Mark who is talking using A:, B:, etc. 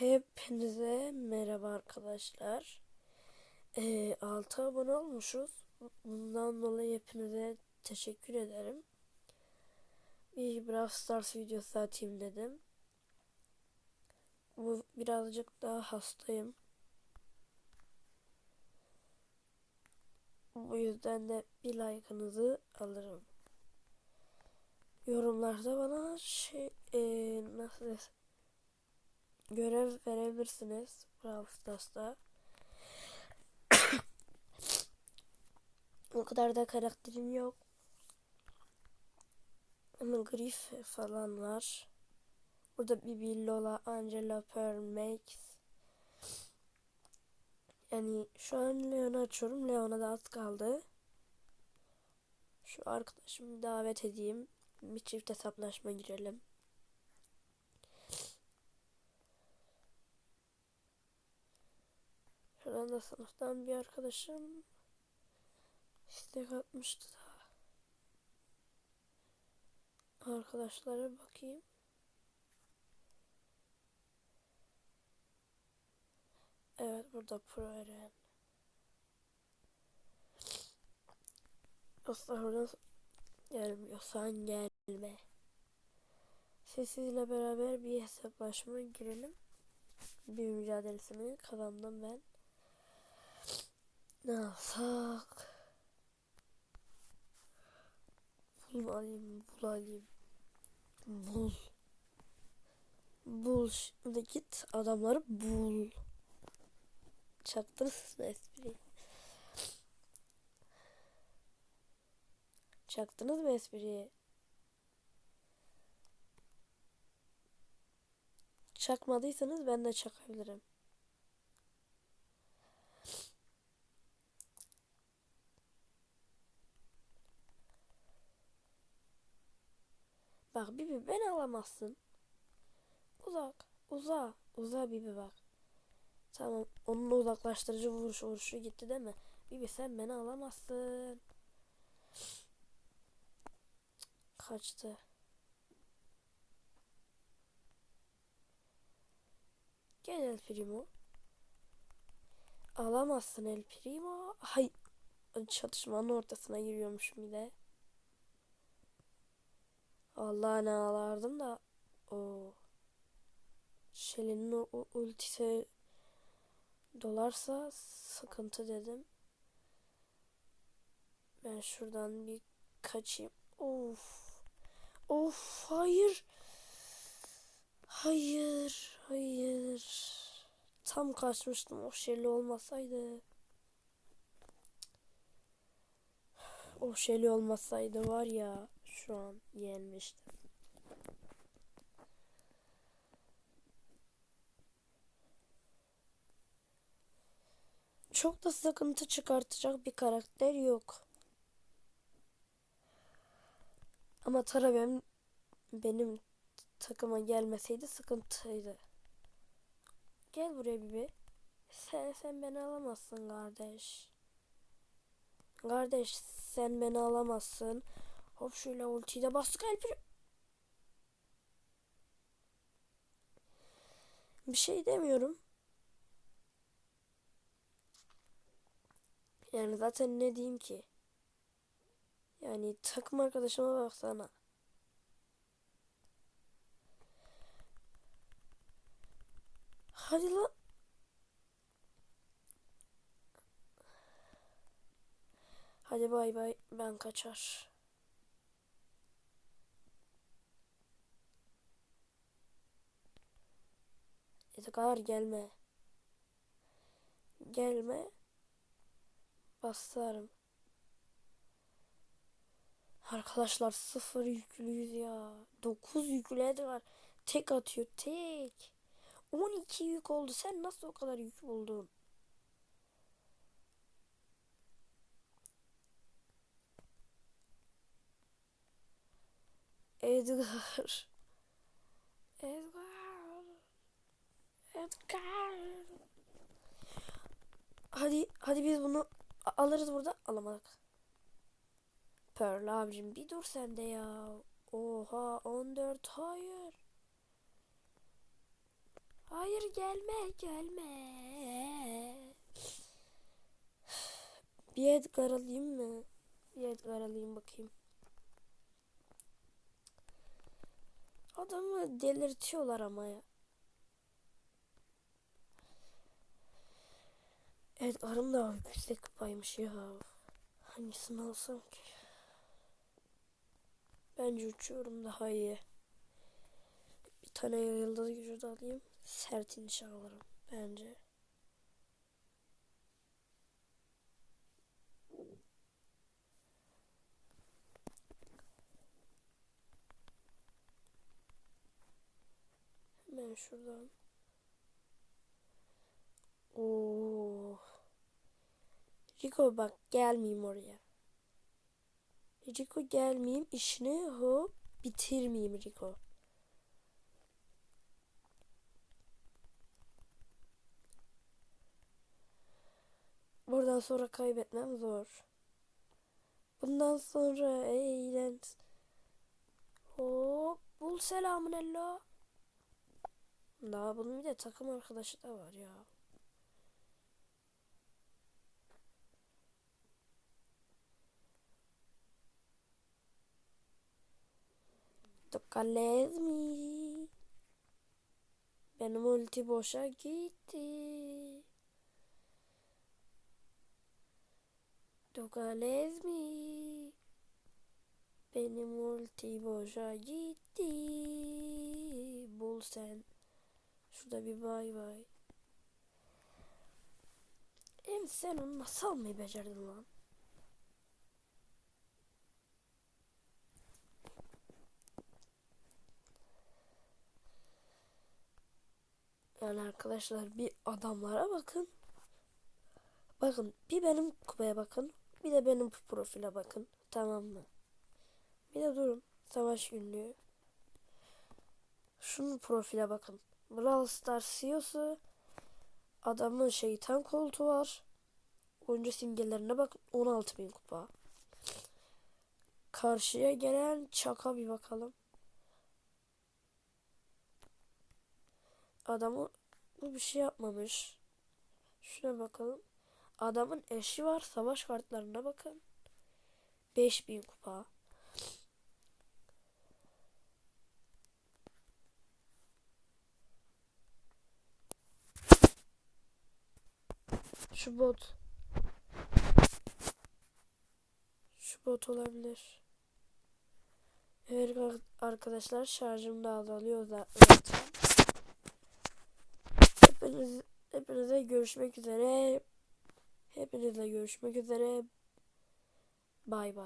A: Hepinize merhaba arkadaşlar. Ee, 6 abone olmuşuz. Bundan dolayı hepinize teşekkür ederim. Bir Brawl Stars videosu atayım dedim. Bu birazcık daha hastayım. Bu yüzden de bir like'ınızı alırım. Yorumlarda bana şey ee, nasıl desem görev verebilirsiniz Brawl Stars'ta. o kadar da karakterim yok. Ama Griff falan var. Burada Bibi, Lola, Angela, Pearl, Max. Yani şu an Leon'u açıyorum. Leon'a da az kaldı. Şu arkadaşımı davet edeyim. Bir çift hesaplaşma girelim. Şuradan da sınıftan bir arkadaşım istek atmıştı da. Arkadaşlara bakayım. Evet burada Pro Eren. Dostlar oradan gelmiyorsan gelme. Sessizle beraber bir hesaplaşma girelim. Bir mücadelesini kazandım ben. Ne yapsak? Bul alayım, bul. Bul. Şimdi git adamları bul. Çaktınız mı espriyi? Çaktınız mı espriyi? Çakmadıysanız ben de çakabilirim. Bak Bibi ben alamazsın. Uzak. Uza. Uza Bibi bak. Tamam. Onun uzaklaştırıcı vuruş vuruşu gitti değil mi? Bibi sen beni alamazsın. Kaçtı. Gel El Primo. Alamazsın El Primo. Hay. Çatışmanın ortasına giriyormuşum bir de. Allah ne ağlardım da o Shelly'nin o, ultisi dolarsa sıkıntı dedim. Ben şuradan bir kaçayım. Of. Of hayır. Hayır. Hayır. Tam kaçmıştım o Shelly olmasaydı. O Shelly olmasaydı var ya şu an yenmiştim. Çok da sıkıntı çıkartacak bir karakter yok. Ama Tara benim, takıma gelmeseydi sıkıntıydı. Gel buraya bir Sen, sen beni alamazsın kardeş. Kardeş sen beni alamazsın. Hop şöyle ultiyi de bastık Alper. Bir şey demiyorum. Yani zaten ne diyeyim ki? Yani takım arkadaşıma baksana. Hadi lan. Hadi bay bay ben kaçar. Edgar gelme. Gelme. Basarım. Arkadaşlar sıfır yüklüyüz ya. 9 yüklü Edgar. Tek atıyor tek. 12 yük oldu. Sen nasıl o kadar yük buldun? Edgar. Edgar. Hadi hadi biz bunu alırız burada. Alamadık. Pearl abicim bir dur sen de ya. Oha 14 hayır. Hayır gelme gelme. Bir Edgar alayım mı? Bir Edgar alayım bakayım. Adamı delirtiyorlar ama ya. Edgar'ım da yüksek kupaymış ya. Hangisini alsam ki? Bence uçuyorum daha iyi. Bir tane yıldız gücü de alayım. Sert inşa alırım bence. Hemen şuradan. Oo. Rico bak gelmeyeyim oraya. Rico gelmeyeyim işini hop bitirmeyeyim Rico. Buradan sonra kaybetmem zor. Bundan sonra eğlen. Hop bul selamun ella. Daha bunun bir de takım arkadaşı da var ya. Tokalez mi? Benim ulti boşa gitti. Tokalez mi? Benim ulti boşa gitti. Bul sen. Şurada bir bay bay. Hem sen onu nasıl almayı becerdin lan? Yani arkadaşlar bir adamlara bakın. Bakın bir benim kupaya bakın. Bir de benim profile bakın. Tamam mı? Bir de durun. Savaş günlüğü. Şunun profile bakın. Brawl Stars CEO'su. Adamın şeytan koltuğu var. Oyuncu simgelerine bakın. 16 bin kupa. Karşıya gelen çaka bir bakalım. Adamı bu bir şey yapmamış. Şuna bakalım. Adamın eşi var. Savaş kartlarına bakın. 5000 kupa. Şu bot. Şu bot olabilir. Evet arkadaşlar şarjım da azalıyor zaten. Hepiniz, hepinize görüşmek üzere. Hepinize görüşmek üzere. Bay bay.